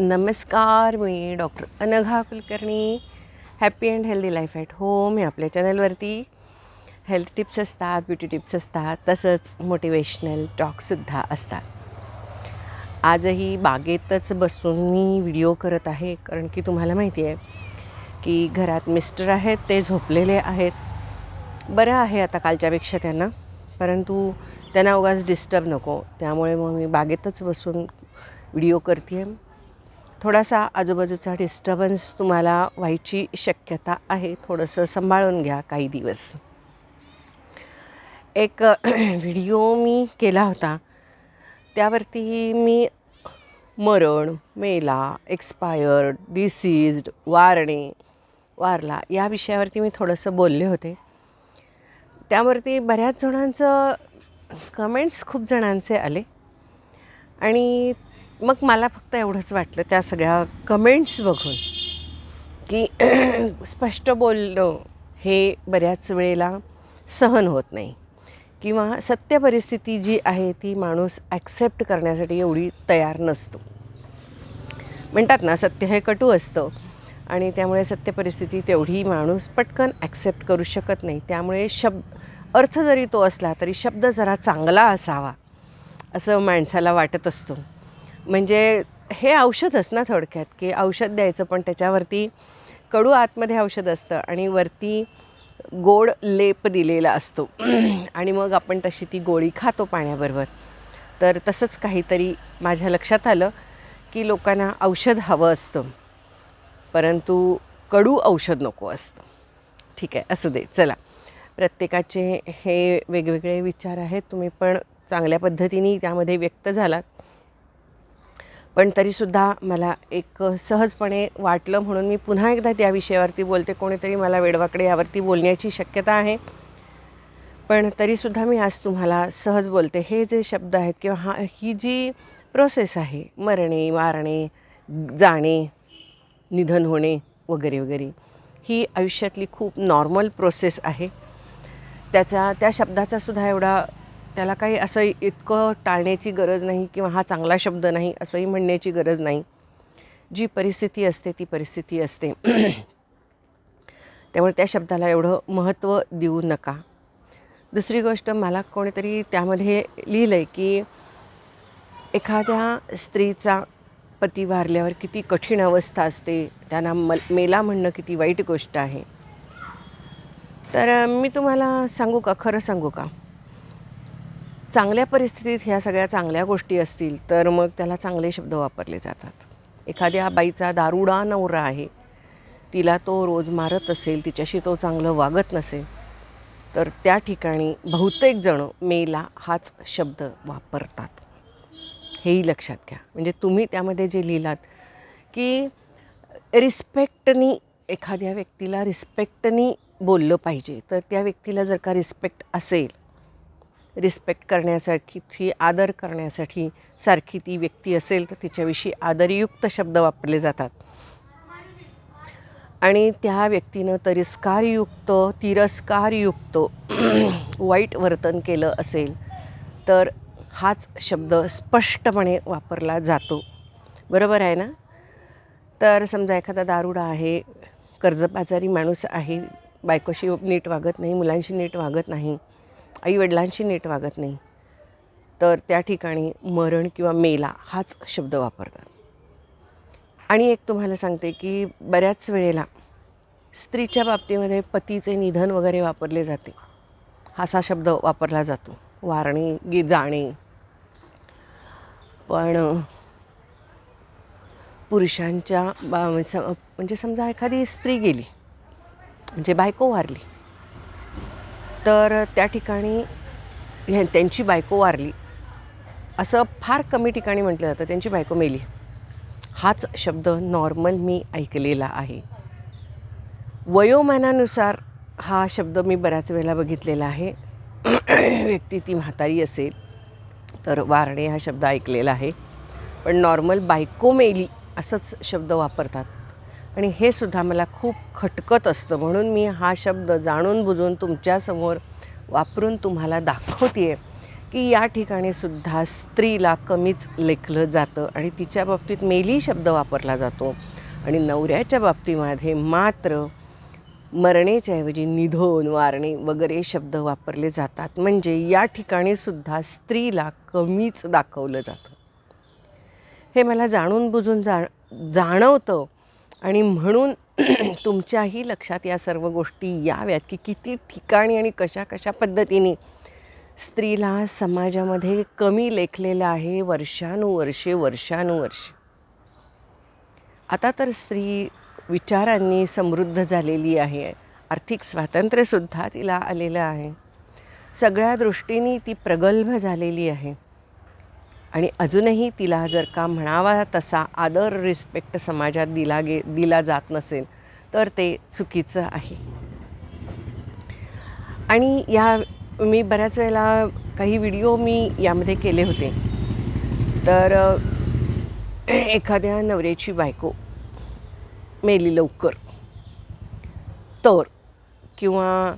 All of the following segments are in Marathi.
नमस्कार मी doctor Anagha Kulkarni. Happy and healthy life at home हे आपल्या चॅनलवरती हेल्थ टिप्स असतात ब्युटी टिप्स असतात तसंच मोटिवेशनल टॉकसुद्धा असतात. आजही बागेतच बसून मी व्हिडिओ करत आहे कारण की तुम्हाला माहिती आहे की घरात मिस्टर आहेत ते झोपलेले आहेत. बरं आहे आता कालच्यापेक्षा त्यांना परंतु त्यांना उगाच डिस्टर्ब नको. त्यामुळे मग मी बागेतच बसून व्हिडिओ करते आहे थोडासा आजूबाजूचा डिस्टर्बन्स तुम्हाला व्हायची शक्यता आहे. थोडंसं सांभाळून घ्या काही दिवस. एक व्हिडिओ मी केला होता. त्यावरती मी मरण मेला एक्सपायर्ड डिसीज्ड वारणे वारला या विषयावरती मी थोडंसं बोलले होते. त्यावरती बऱ्याच जणांचं कमेंट्स खूप जणांचे आले. आणि मग मला फक्त एवढंच वाटलं त्या सगळ्या कमेंट्स बघून की स्पष्ट बोलणं हे बऱ्याच वेळेला सहन होत नाही. किंवा सत्य परिस्थिती जी आहे ती माणूस ॲक्सेप्ट करण्यासाठी एवढी तयार नसतो. म्हणतात ना सत्य हे कटू असतं आणि त्यामुळे सत्य परिस्थिती तेवढी माणूस पटकन ॲक्सेप्ट करू शकत नाही. त्यामुळे शब्द अर्थ जरी तो असला तरी शब्द जरा चांगला असावा असं माणसाला वाटत असतो. म्हणजे हे औषधच ना थोडक्यात की औषध द्यायचं पण त्याच्यावरती कडू आतमध्ये औषध असतं आणि वरती गोड लेप दिलेला असतो. आणि मग आपण तशी ती गोळी खातो पाण्याबरोबर. तर तसंच काहीतरी माझ्या लक्षात आलं की लोकांना औषध हवं असतं. परंतु कडू औषध नको असतं. ठीक आहे असू दे चला. प्रत्येकाचे हे वेगवेगळे विचार आहेत. तुम्ही पण चांगल्या पद्धतीने त्यामध्ये व्यक्त झालात. पण तरीसुद्धा मला एक सहजपणे वाटलं म्हणून मी पुन्हा एकदा त्या विषयावरती बोलते. कोणीतरी मला वेडवाकडे यावरती बोलण्याची शक्यता आहे. पण तरीसुद्धा मी आज तुम्हाला सहज बोलते. हे जे शब्द आहेत किंवा हा ही जी प्रोसेस आहे मरणे मारणे जाणे निधन होणे वगैरे वगैरे ही आयुष्यातली खूप नॉर्मल प्रोसेस आहे. त्याचा त्या शब्दाचा सुद्धा एवढा त्याला काही असं इतकं टाळण्याची गरज नाही किंवा हा चांगला शब्द नाही असंही म्हणण्याची गरज नाही. जी परिस्थिती असते ती परिस्थिती असते. त्यामुळे त्या शब्दाला एवढं महत्त्व देऊ नका. दुसरी गोष्ट मला कोणीतरी त्यामध्ये लिहिलं आहे की एखाद्या स्त्रीचा पती वारल्यावर किती कठीण अवस्था असते त्यांना मल मेला म्हणणं किती वाईट गोष्ट आहे. तर मी तुम्हाला सांगू का? खरं सांगू का? चांगल्या परिस्थितीत ह्या सगळ्या चांगल्या गोष्टी असतील तर मग त्याला चांगले शब्द वापरले जातात. एखाद्या बाईचा दारुडा नवरा आहे तिला तो रोज मारत असेल तिच्याशी तो चांगलं वागत नसेल तर त्या ठिकाणी बहुतेक जण मेला हाच शब्द वापरतात. हेही लक्षात घ्या. म्हणजे तुम्ही त्यामध्ये जे लिहिलात की रिस्पेक्टनी एखाद्या व्यक्तीला रिस्पेक्टनी बोललं पाहिजे तर त्या व्यक्तीला जर का रिस्पेक्ट असेल रिस्पेक्ट करण्यासाठी ती आदर करण्यासाठी सारखी ती व्यक्ती असेल तर तिच्याविषयी आदरयुक्त शब्द वापरले जातात. आणि त्या व्यक्तीनं तरिस्कारयुक्त तिरस्कारयुक्त वाईट वर्तन केलं असेल तर हाच शब्द स्पष्टपणे वापरला जातो. बरोबर आहे ना? तर समजा एखादा दारुडा आहे कर्जबाजारी माणूस आहे बायकोशी नीट वागत नाही मुलांशी नीट वागत नाही आईवडिलांशी नीट वागत नाही तर त्या ठिकाणी मरण किंवा मेला हाच शब्द वापरतात. आणि एक तुम्हाला सांगते की बऱ्याच वेळेला स्त्रीच्या बाबतीमध्ये पतीचे निधन वगैरे वापरले जाते. असा शब्द वापरला जातो. वारणे गी जाणे. पण पुरुषांच्या बा म्हणजे समजा एखादी स्त्री गेली म्हणजे बायको वारली तर त्या ठिकाणी ह्या त्यांची बायको वारली. असं फार कमी ठिकाणी म्हटलं जातं. त्यांची बायको मेली. हाच शब्द नॉर्मल मी ऐकलेला आहे. वयोमानानुसार हा शब्द मी बऱ्याच वेळेला बघितलेला आहे. व्यक्ती ती म्हातारी असेल तर वारणे हा शब्द ऐकलेला आहे. पण नॉर्मल बायको मेली असंच शब्द वापरतात. आणि हे सुद्धा मला खूप खटकत असतं. म्हणून मी हा शब्द जाणून बुजून तुमच्यासमोर वापरून तुम्हाला दाखवते आहे की या ठिकाणी सुद्धा स्त्रीला कमीच लेखलं जातं आणि तिच्या बाबतीत मेली शब्द वापरला जातो. आणि नवऱ्याच्या बाबतीमध्ये मात्र मरणेच्या ऐवजी वारणे वगैरे शब्द वापरले जातात. म्हणजे या ठिकाणी सुद्धा स्त्रीला कमीच दाखवलं जातं. हे मला जाणून बुजून जा जाणवतं. आणि म्हणून तुमच्याही लक्षात या सर्व गोष्टी याव्यात की किती ठिकाणी आणि कशा कशा पद्धतीने स्त्रीला समाजामध्ये कमी लेखलेलं आहे वर्षानुवर्षे वर्षानुवर्षे. आता तर स्त्री विचारांनी समृद्ध झालेली आहे. आर्थिक स्वातंत्र्यसुद्धा तिला आलेलं आहे. सगळ्या दृष्टीने ती प्रगल्भ झालेली आहे. आणि अजूनही तिला जर का म्हणावा तसा आदर रिस्पेक्ट समाजात दिला गे दिला जात नसेल तर ते चुकीचं आहे. आणि या मी बऱ्याच वेळेला काही व्हिडिओ मी यामध्ये केले होते. तर एखाद्या नवऱ्याची बायको मेली लवकर. तर किंवा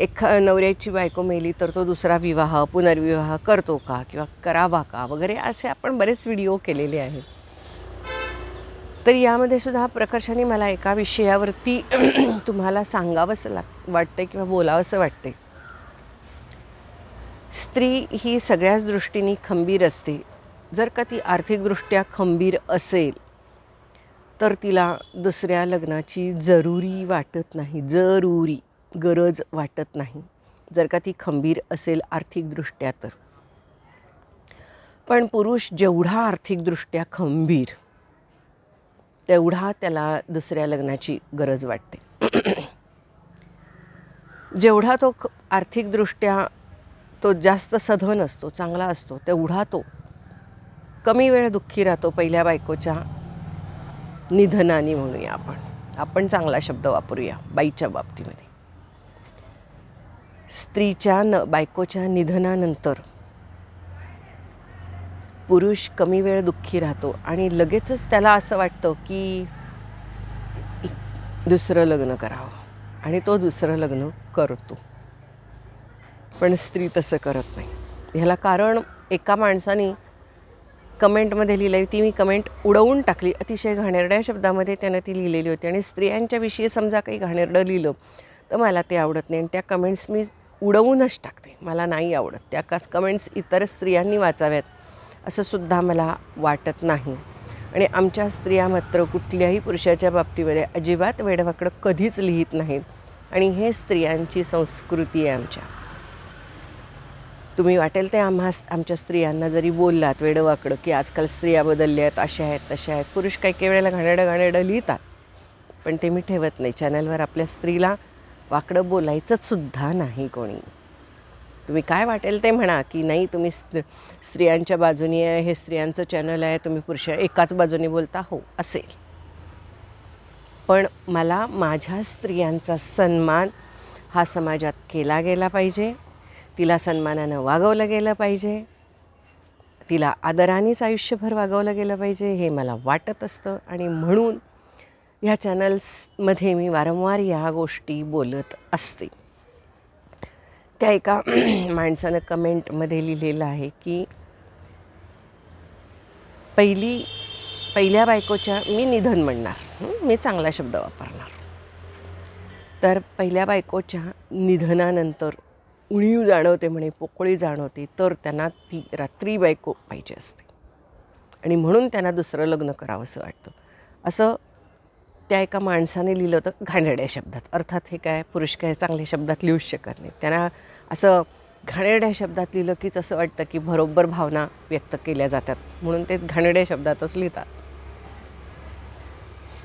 एखा नवऱ्याची बायको मेली तर तो दुसरा विवाह पुनर्विवाह करतो का किंवा करावा का? वगैरे असे आपण बरेच व्हिडिओ केलेले आहेत. तर यामध्ये सुद्धा प्रकर्षाने मला एका विषयावरती तुम्हाला सांगावंसं लाग वाटतं किंवा बोलावंसं वाटते स्त्री ही सगळ्याच दृष्टीने खंबीर असते. जर का ती आर्थिकदृष्ट्या खंबीर असेल तर तिला दुसऱ्या लग्नाची जरुरी वाटत नाही. जरुरी. गरज वाटत नाही. जर का ती खंबीर असेल आर्थिकदृष्ट्या तर. पण पुरुष जेवढा आर्थिकदृष्ट्या खंबीर तेवढा त्याला दुसऱ्या लग्नाची गरज वाटते. जेवढा तो आर्थिकदृष्ट्या तो जास्त सधन असतो चांगला असतो तेवढा तो कमी वेळ दुःखी राहतो पहिल्या बायकोच्या निधनाने म्हणूया आपण. आपण चांगला शब्द वापरूया बाईच्या बाबतीमध्ये. स्त्रीच्या न बायकोच्या निधनानंतर पुरुष कमी वेळ दुःखी राहतो आणि लगेचच त्याला असं वाटतं की दुसरं लग्न करावं आणि तो दुसरं लग्न करतो. पण स्त्री तसं करत नाही. ह्याला कारण एका माणसाने कमेंटमध्ये लिहिलं ती मी कमेंट उडवून टाकली. अतिशय घाणेरड्या शब्दामध्ये त्यानं ती लिहिलेली होती. आणि स्त्रियांच्याविषयी समजा काही घाणेरडं लिहिलं तर मला ते आवडत नाही. आणि त्या कमेंट्स मी उडवूनच टाकते. मला नाही आवडत. त्या कास कमेंट्स इतर स्त्रियांनी वाचाव्यात असं सुद्धा मला वाटत नाही. आणि आमच्या स्त्रिया मात्र कुठल्याही पुरुषाच्या बाबतीमध्ये अजिबात वेडवाकडं कधीच लिहित नाहीत. आणि हे स्त्रियांची संस्कृती आहे आमच्या. तुम्ही वाटेल ते आम्हा आमच्या स्त्रियांना जरी बोललात वेडवाकडं की आजकाल स्त्रिया बदलल्या आहेत अशा आहेत तशा आहेत. पुरुष काही काही वेळेला घाणेडं घाणेडं लिहितात. पण ते मी ठेवत नाही. चॅनलवर आपल्या स्त्रीला वाकडं बोलायचंच सुद्धा नाही कोणी. तुम्ही काय वाटेल ते म्हणा की नाही तुम्ही स्त्री स्त्रियांच्या बाजूनी आहे हे स्त्रियांचं चॅनल आहे तुम्ही पुरुष एकाच बाजूने बोलता हो असेल. पण मला माझ्या स्त्रियांचा सन्मान हा समाजात केला गेला पाहिजे तिला सन्मानानं वागवलं गेलं पाहिजे तिला आदरानेच आयुष्यभर वागवलं गेलं पाहिजे हे मला वाटत असतं. आणि म्हणून ह्या चॅनल्समध्ये मी वारंवार ह्या गोष्टी बोलत असते. त्या एका माणसानं कमेंटमध्ये लिहिलेलं आहे की पहिली पहिल्या बायकोच्या मी निधन म्हणणार. मी चांगला शब्द वापरणार. तर पहिल्या बायकोच्या निधनानंतर उणीव जाणवते म्हणे पोकळी जाणवते तर त्यांना ती रात्री बायको पाहिजे असते. आणि म्हणून त्यांना दुसरं लग्न करावंसं वाटतं. असं त्या एका माणसाने लिहिलं होतं घाणेरड्या शब्दात. अर्थात हे काय पुरुष काय चांगल्या शब्दात लिहूच शकत नाही त्यांना असं घाणेरड्या शब्दात लिहिलं कीच असं वाटतं की बरोबर भावना व्यक्त केल्या जातात. म्हणून ते घाणेरड्या शब्दातच लिहितात.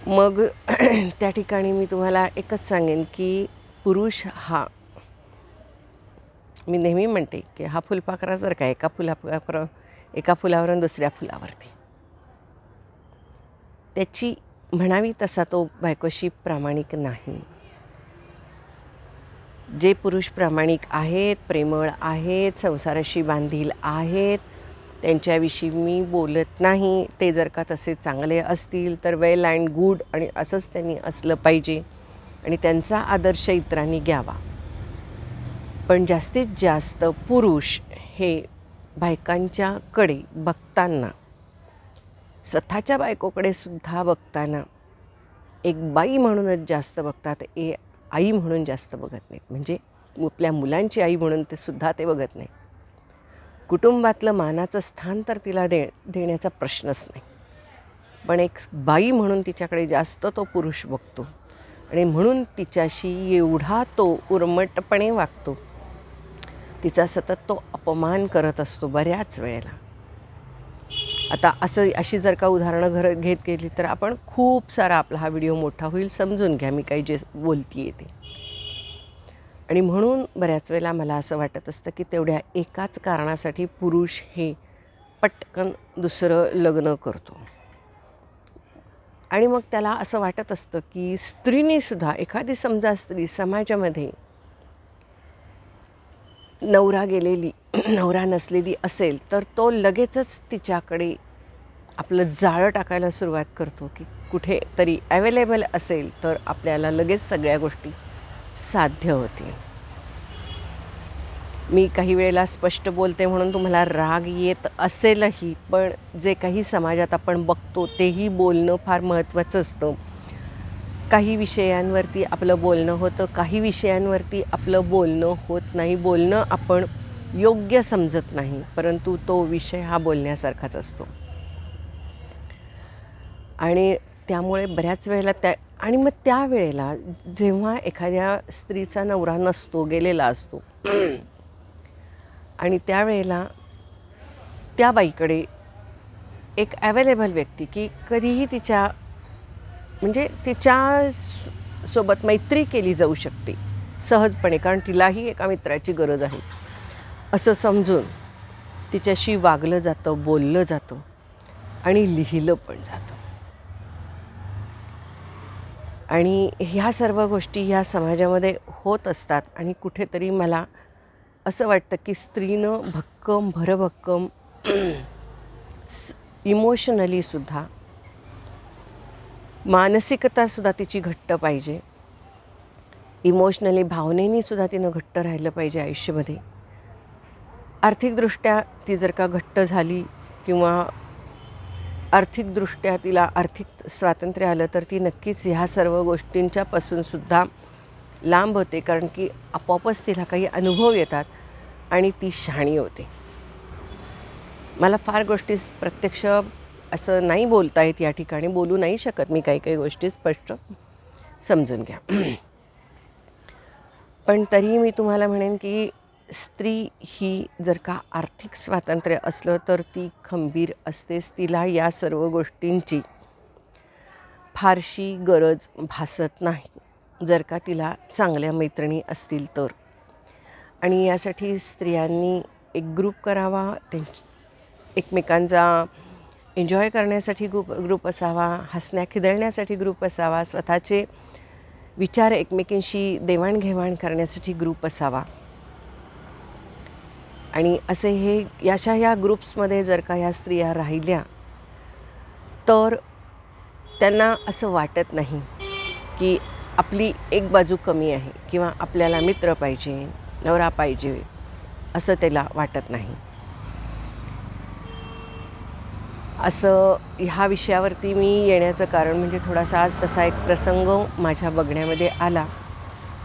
मग त्या ठिकाणी मी तुम्हाला एकच सांगेन की पुरुष हा मी नेहमी म्हणते की हा फुलपाखरा जर का एका फुलापाखरा एका फुलावरून दुसऱ्या फुलावरती त्याची म्हणावी तसा तो बायकोशी प्रामाणिक नाही. जे पुरुष प्रामाणिक आहेत प्रेमळ आहेत संसाराशी बांधील आहेत त्यांच्याविषयी मी बोलत नाही. ते जर का तसे चांगले असतील तर वेल अँड गुड आणि असंच त्यांनी असलं पाहिजे आणि त्यांचा आदर्श इतरांनी घ्यावा. पण जास्तीत जास्त पुरुष हे बायकांच्याकडे बघताना स्वतःच्या बायकोकडे सुद्धा बघताना एक बाई म्हणूनच जास्त बघतात ए आई म्हणून जास्त बघत नाहीत. म्हणजे आपल्या मुलांची आई म्हणून ते सुद्धा ते बघत नाही कुटुंबातलं मानाचं स्थान तर तिला दे देण्याचा प्रश्नच नाही. पण एक बाई म्हणून तिच्याकडे जास्त तो पुरुष बघतो. आणि म्हणून तिच्याशी एवढा तो उर्मटपणे वागतो. तिचा सतत तो अपमान करत असतो बऱ्याच वेळेला. आता असं अशी जर का उदाहरणं घर घेत गेली तर आपण खूप सारा आपला हा व्हिडिओ मोठा होईल समजून घ्या मी काही जे बोलती आहे ते. आणि म्हणून बऱ्याच वेळेला मला असं वाटत असतं की तेवढ्या एकाच कारणासाठी पुरुष हे पटकन दुसरं लग्न करतो. आणि मग त्याला असं वाटत असतं की स्त्रीनीसुद्धा एखादी समजा स्त्री समाजामध्ये नवरा गेलेली नवरा नसलेली असेल तर तो लगेचच तिच्याकडे आपलं जाळं टाकायला सुरुवात करतो की कुठे तरी अवेलेबल असेल तर आपल्याला लगेच सगळ्या गोष्टी साध्य होतील. मी काही वेळेला स्पष्ट बोलते म्हणून तुम्हाला राग येत असेलही पण जे काही समाजात आपण बघतो तेही बोलणं फार महत्त्वाचं असतं. काही विषयांवरती आपलं बोलणं होतं काही विषयांवरती आपलं बोलणं होत नाही. बोलणं आपण योग्य समजत नाही परंतु तो विषय हा बोलण्यासारखाच असतो. आणि त्यामुळे बऱ्याच वेळेला त्या आणि मग त्यावेळेला जेव्हा एखाद्या स्त्रीचा नवरा नसतो गेलेला असतो आणि त्यावेळेला त्या बाईकडे एक अवेलेबल व्यक्ती की कधीही तिच्या म्हणजे तिच्या सोबत मैत्री केली जाऊ शकते सहजपणे कारण तिलाही एका मित्राची गरज आहे. असं समजून तिच्याशी वागलं जातं बोललं जातं आणि लिहिलं पण जातं. आणि ह्या सर्व गोष्टी ह्या समाजामध्ये होत असतात आणि कुठेतरी मला असं वाटतं की स्त्रीनं भक्कम भरभक्कम इमोशनलीसुद्धा मानसिकतासुद्धा तिची घट्ट पाहिजे. इमोशनली भावनेनीसुद्धा तिनं घट्ट राहिलं पाहिजे आयुष्यामध्ये. आर्थिकदृष्ट्या ती जर का घट्ट झाली किंवा आर्थिकदृष्ट्या तिला आर्थिक स्वातंत्र्य आलं तर ती नक्कीच ह्या सर्व गोष्टींच्यापासूनसुद्धा लांब होते कारण की आपोआपच तिला काही अनुभव येतात आणि ती शहाणी होते. मला फार गोष्टी प्रत्यक्ष असं नाही बोलता येत या ठिकाणी बोलू नाही शकत मी काही काही गोष्टी स्पष्ट समजून घ्या. पण तरीही मी तुम्हाला म्हणेन की स्त्री ही जर का आर्थिक स्वातंत्र्य असलं तर ती खंबीर असतेच. तिला या सर्व गोष्टींची फारशी गरज भासत नाही. जर का तिला चांगल्या मैत्रिणी असतील तर. आणि यासाठी स्त्रियांनी एक ग्रुप करावा त्यांच एकमेकांचा एन्जॉय करण्यासाठी ग्रुप ग्रुप असावा हसण्या खिदळण्यासाठी ग्रुप असावा स्वतःचे विचार एकमेकींशी देवाणघेवाण करण्यासाठी ग्रुप असावा. आणि असे हे याशा या ग्रुप्समध्ये जर का ह्या स्त्रिया राहिल्या तर त्यांना असं वाटत नाही की आपली एक बाजू कमी आहे किंवा आपल्याला मित्र पाहिजे नवरा पाहिजे असं त्याला वाटत नाही. असं ह्या विषयावरती मी येण्याचं कारण म्हणजे थोडासा आज तसा एक प्रसंग माझ्या बघण्यामध्ये आला.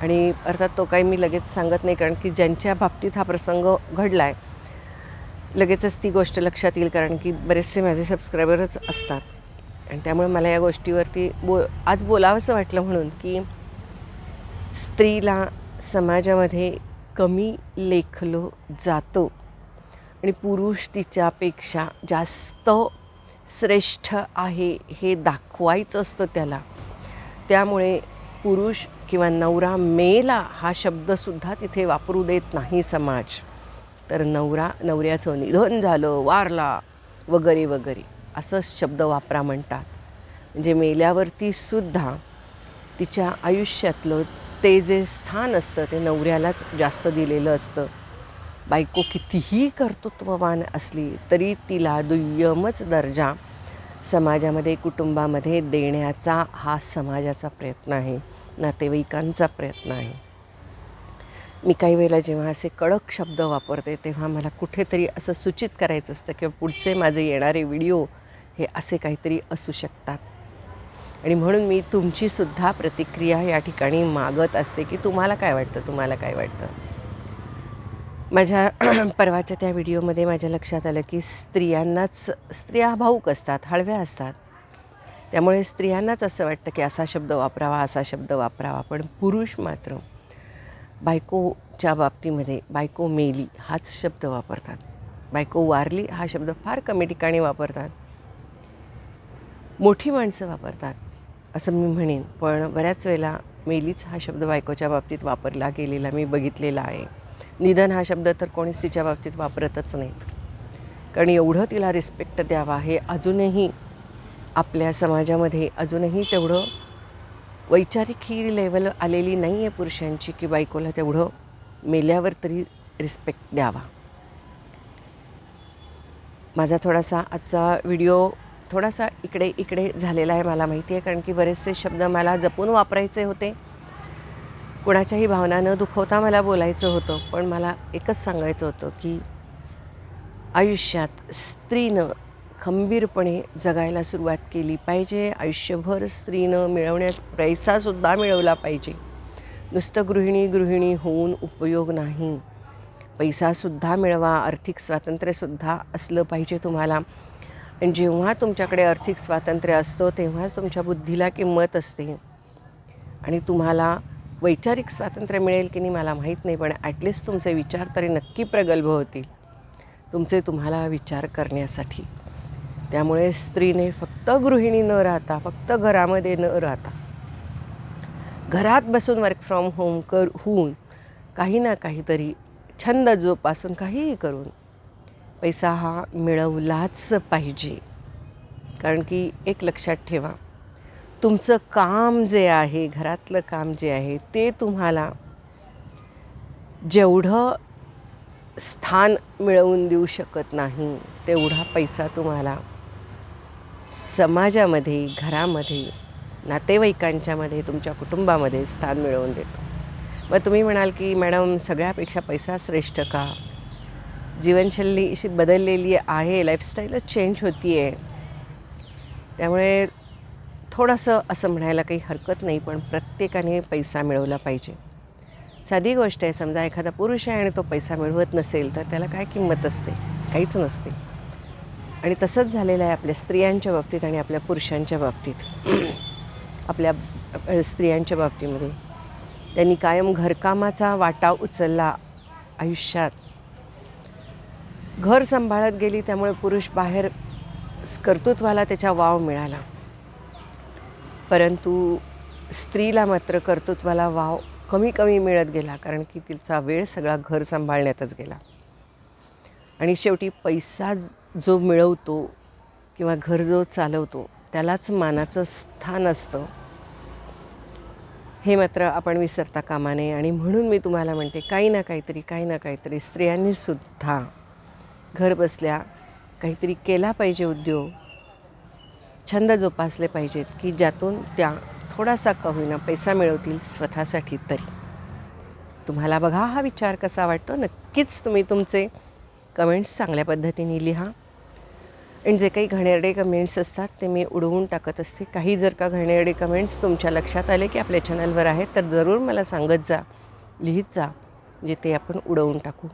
आणि अर्थात तो काही मी लगेच सांगत नाही कारण की ज्यांच्या बाबतीत हा प्रसंग घडला आहे लगेचच ती गोष्ट लक्षात येईल कारण की बरेचसे माझे सबस्क्रायबरच असतात. आणि त्यामुळे मला या गोष्टीवरती बो आज बोलावंसं वाटलं म्हणून की स्त्रीला समाजामध्ये कमी लेखलो जातो आणि पुरुष तिच्यापेक्षा जास्त श्रेष्ठ आहे हे दाखवायचं असतं त्याला. त्यामुळे पुरुष किंवा नवरा मेला हा शब्दसुद्धा तिथे वापरू देत नाही समाज. तर नवरा नवऱ्याचं निधन झालं वारला वगैरे वगैरे. असं शब्द वापरा म्हणतात. म्हणजे मेल्यावरती सुद्धा तिच्या आयुष्यातलं ते जे स्थान असतं ते नवऱ्यालाच जास्त दिलेलं असतं. बायको कितीही कर्तृत्ववान असली तरी तिला दुय्यमच दर्जा समाजामध्ये कुटुंबामध्ये देण्याचा हा समाजाचा प्रयत्न आहे नातेवाईकांचा प्रयत्न आहे. मी काही वेळेला जेव्हा असे कडक शब्द वापरते तेव्हा मला कुठेतरी असं सूचित करायचं असतं किंवा पुढचे माझे येणारे व्हिडिओ हे असे काहीतरी असू शकतात. आणि म्हणून मी तुमचीसुद्धा प्रतिक्रिया या ठिकाणी मागत असते की तुम्हाला काय वाटतं तुम्हाला काय वाटतं? माझ्या परवाच्या त्या व्हिडिओमध्ये माझ्या लक्षात आलं की स्त्रियांनाच स्त्रिया भाऊक असतात हळव्या असतात. त्यामुळे स्त्रियांनाच असं वाटतं की असा शब्द वापरावा असा शब्द वापरावा. पण पुरुष मात्र बायकोच्या बाबतीमध्ये बायको मेली हाच शब्द वापरतात. बायको वारली हा शब्द फार कमी ठिकाणी वापरतात. मोठी माणसं वापरतात असं मी म्हणेन. पण बऱ्याच वेळेला मेलीच हा शब्द बायकोच्या बाबतीत वापरला गेलेला मी बघितलेला आहे. निधन हा शब्द तर कोणीच तिच्या बाबतीत वापरतच नाहीत. कारण एवढं तिला रिस्पेक्ट द्यावा हे अजूनही आपल्या समाजामध्ये अजूनही तेवढं वैचारिक ही लेवल आलेली नाही आहे पुरुषांची की बायकोला तेवढं मेल्यावर तरी रिस्पेक्ट द्यावा. माझा थोडासा आजचा व्हिडिओ थोडासा इकडे इकडे झालेला आहे मला माहिती आहे कारण की बरेचसे शब्द मला जपून वापरायचे होते. कुणाच्याही भावना न दुखवता मला बोलायचं होतं पण मला एकच सांगायचं होतं की आयुष्यात स्त्रीनं खंबीरपणे जगायला सुरुवात केली पाहिजे. आयुष्यभर स्त्रीनं मिळवण्यास पैसासुद्धा मिळवला पाहिजे. नुसतं गृहिणी गृहिणी होऊन उपयोग नाही. पैसासुद्धा मिळवा आर्थिक स्वातंत्र्यसुद्धा असलं पाहिजे तुम्हाला. आणि जेव्हा तुमच्याकडे आर्थिक स्वातंत्र्य असतं तेव्हाच तुमच्या बुद्धीला किंमत असते. आणि तुम्हाला वैचारिक स्वातंत्र्य मिळेल की नाही मला माहीत नाही पण ॲटलिस्ट तुमचे विचार तरी नक्की प्रगल्भ होतील. तुमचे तुम्हाला विचार करण्यासाठी. त्यामुळे स्त्रीने फक्त गृहिणी न राहता फक्त घरामध्ये न राहता घरात बसून वर्क फ्रॉम होम कर होऊन काही ना काहीतरी छंद जोपासून काहीही करून पैसा हा मिळवलाच पाहिजे. कारण की एक लक्षात ठेवा तुमचं काम जे आहे घरातलं काम जे आहे ते तुम्हाला जेवढं स्थान मिळवून देऊ शकत नाही तेवढा पैसा तुम्हाला समाजामध्ये घरामध्ये नातेवाईकांच्यामध्ये तुमच्या कुटुंबामध्ये स्थान मिळवून देतो. मग तुम्ही म्हणाल की मॅडम सगळ्यापेक्षा पैसा श्रेष्ठ का? जीवनशैली अशी बदललेली आहे लाईफस्टाईलच चेंज होती आहे त्यामुळे थोडंसं असं म्हणायला काही हरकत नाही पण प्रत्येकाने पैसा मिळवला पाहिजे. साधी गोष्ट आहे समजा एखादा पुरुष आहे आणि तो पैसा मिळवत नसेल तर त्याला काय किंमत असते? काहीच नसते. आणि तसंच झालेलं आहे आपल्या स्त्रियांच्या बाबतीत आणि आपल्या पुरुषांच्या बाबतीत. आपल्या स्त्रियांच्या बाबतीमध्ये. त्यांनी कायम घरकामाचा वाटा उचलला आयुष्यात. घर सांभाळत गेली त्यामुळे पुरुष बाहेर कर्तृत्वाला त्याचा वाव मिळाला. परंतु स्त्रीला मात्र कर्तृत्वाला वाव कमी कमी मिळत गेला कारण की तिचा वेळ सगळा घर सांभाळण्यातच गेला. आणि शेवटी पैसा जो मिळवतो किंवा घर जो चालवतो त्यालाच मानाचं स्थान असतं. हे मात्र आपण विसरता कामा नये. आणि म्हणून मी तुम्हाला म्हणते काही ना काहीतरी काही ना काहीतरी स्त्रियांनीसुद्धा घर बसल्या काहीतरी केला पाहिजे उद्योग. छंद जोपासले पाहिजेत की ज्यातून त्या थोडासा का होईना पैसा मिळवतील स्वतःसाठी तरी. तुम्हाला बघा हा विचार कसा वाटतो. नक्कीच तुम्ही तुमचे कमेंट्स चांगल्या पद्धतीने लिहा. आणि जे काही घणेरडे कमेंट्स असतात ते मी उडवून टाकत असते. काही जर का घणेरडे कमेंट्स तुमच्या लक्षात आले की आपल्या चॅनलवर आहेत तर जरूर मला सांगत जा लिहित जा म्हणजे ते आपण उडवून टाकू.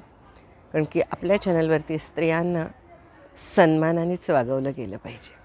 कारण की आपल्या चॅनलवरती स्त्रियांना सन्मानानेच वागवलं गेलं पाहिजे.